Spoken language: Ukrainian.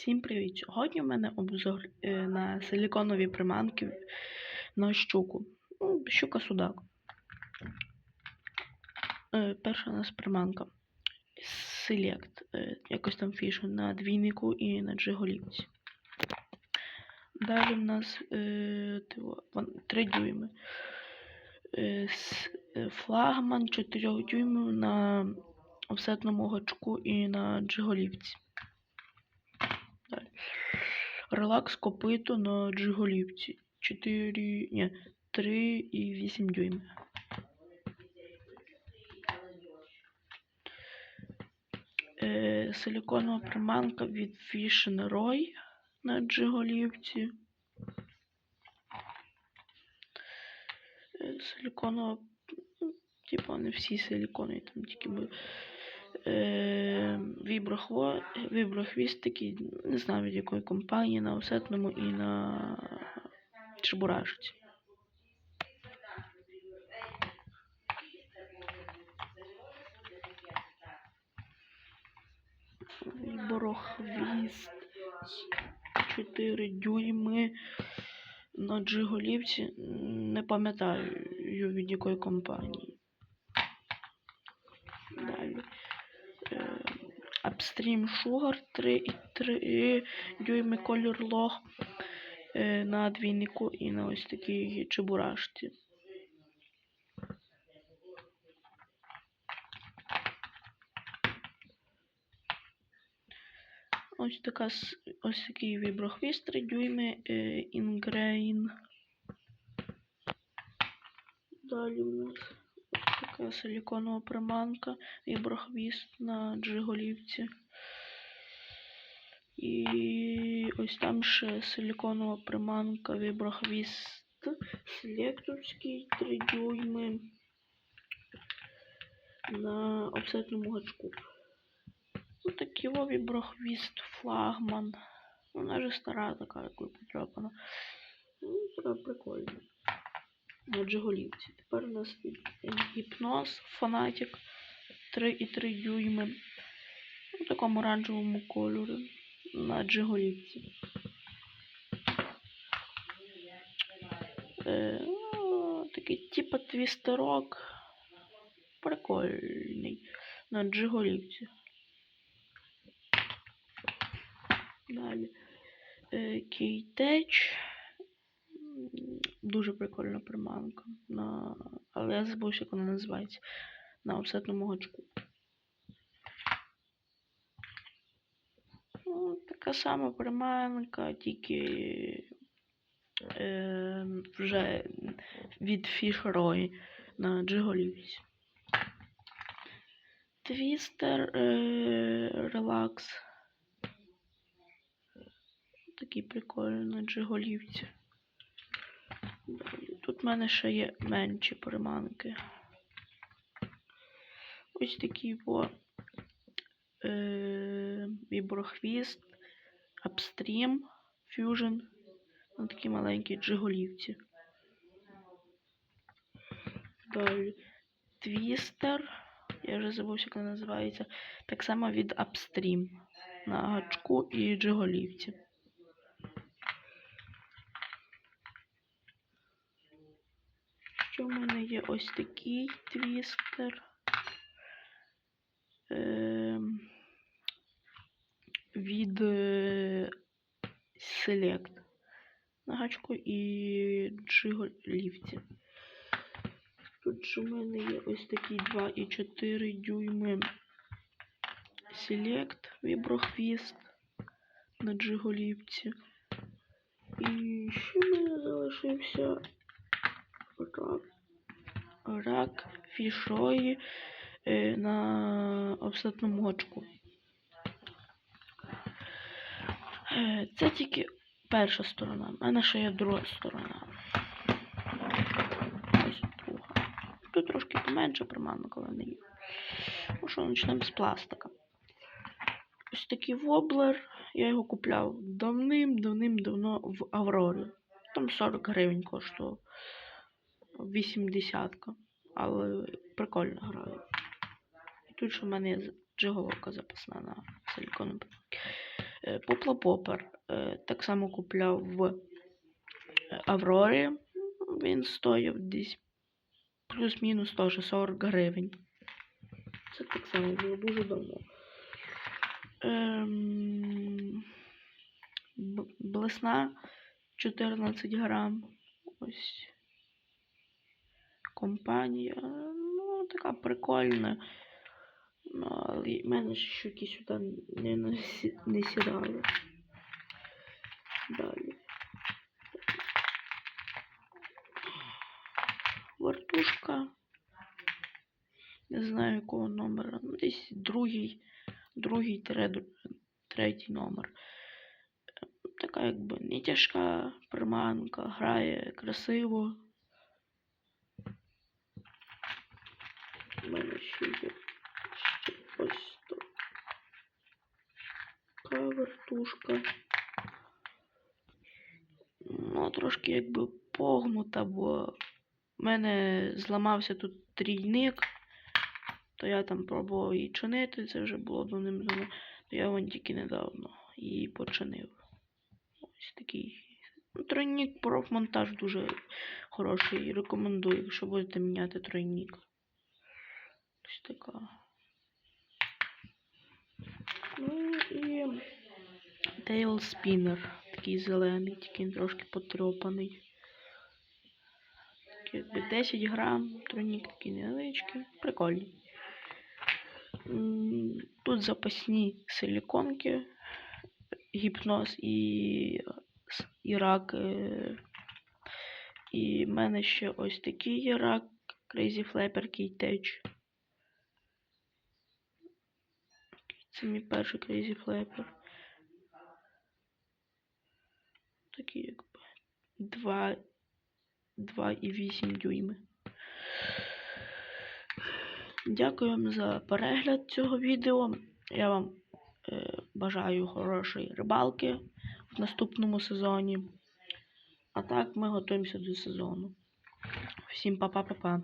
Всім привіт! Сьогодні в мене обзор е, на силіконові приманки на щуку. Ну, щука судак. Е, перша у нас приманка. Select. Е, якось там фіш на двійнику і на джиголівці. Далі в нас 3 дюйми. Флагман 4 дюймів на офсетному гачку і на джиголівці. Релакс копито на джиголівці. 4, ні, 3 і 8 дюймів. Е, силіконова приманка від Fish Roy на джиголівці. Е, силіконова, ну, типу, не всі силікони, там тільки були. Е, віброхво, віброхвістики, не знаю від якої компанії, на осетному і на чебурашці. Віброхвіст 4 дюйми на джиголівці. Не пам'ятаю від якої компанії. Далі. Е, Upstream Sugar 3,3 дюйми колір лог е, на двійнику і на ось такій чебурашці. Ось така ось такий віброхвіст 3 дюйми е, Ingrain. Далі у нас ось силіконова приманка, віброхвіст на джиголівці. І ось там ще силіконова приманка, віброхвіст селекторський 3 дюйми на офсетному гачку. Ну, такий о віброхвіст флагман. Вона вже стара така, яку потрапана. Ну, така прикольна. На джиголівці. Тепер у нас гіпноз, фанатик 3,3 дюйми. У такому оранжевому кольорі на джиголівці. Е, ну, такий типа твістерок. Прикольний. На джиголівці. Далі. Е, Кейтеч. Дуже прикольна приманка. На... Але я забув, як вона називається. На офсетному гачку. Ну, така сама приманка, тільки е, вже від Roy на джиголівці. Твістер е, релакс. Такий прикольний на джиголівці. Тут в мене ще є менші приманки. Ось такий во е, віброхвіст, Upstream, Fusion. На такі маленькі джиголівці. Далі. Твістер. Я вже забув, як вона називається. Так само від Upstream. На гачку і джиголівці. Що в мене є ось такий твістер. Ем, від е, Select на гачку і джиголівці. Тут у мене є ось такі 2,4 дюйми Select віброхвіст на джиголівці. І ще в мене залишився рак, рак фішої е, на обсадному гачку. Е, Це тільки перша сторона. У мене ще є друга сторона. Ось друга. Тут трошки поменше приманок, але не є. Ну що, почнемо з пластика. Ось такий воблер. Я його купляв давним-давним-давно в Аврорі. Там 40 гривень коштував. 80. Але прикольно грає. І тут ще в мене є запасна на силіконовій. Е, Поплопопер. Е, так само купляв в е, Аврорі. Він стоїв десь плюс-мінус теж 40 гривень. Це так само було дуже давно. Ем... Блесна 14 грам. Ось. Компанія. Ну, така прикольна. Ну, але в мене щуки сюди не, не сідали. Далі. Вартушка. Не знаю якого номера. Ну, десь другий, другий третій номер. Така якби не тяжка приманка, грає красиво. У мене ще ось така вертушка. Ну, трошки якби погнута, бо в мене зламався тут трійник, то я там пробував її чинити, це вже було давним давно, то я вон тільки недавно її починив. Ось такий. Тройник профмонтаж дуже хороший. Рекомендую, якщо будете міняти тройник. Така. Ну і Tail Spinner. Такий зелений, тільки він трошки потрьопаний. Такий Якби 10 грам, тройник такий невеличкий, прикольний. Тут запасні силіконки, гіпноз і, і рак. е, І в мене ще ось такий є рак, Crazy Flapper Кейтеч. Це мій перший Crazy Flapper. Такий якби 2, 2,8 дюйми. Дякую вам за перегляд цього відео. Я вам е, бажаю хорошої рибалки в наступному сезоні. А так ми готуємося до сезону. Всім па-па-па-па.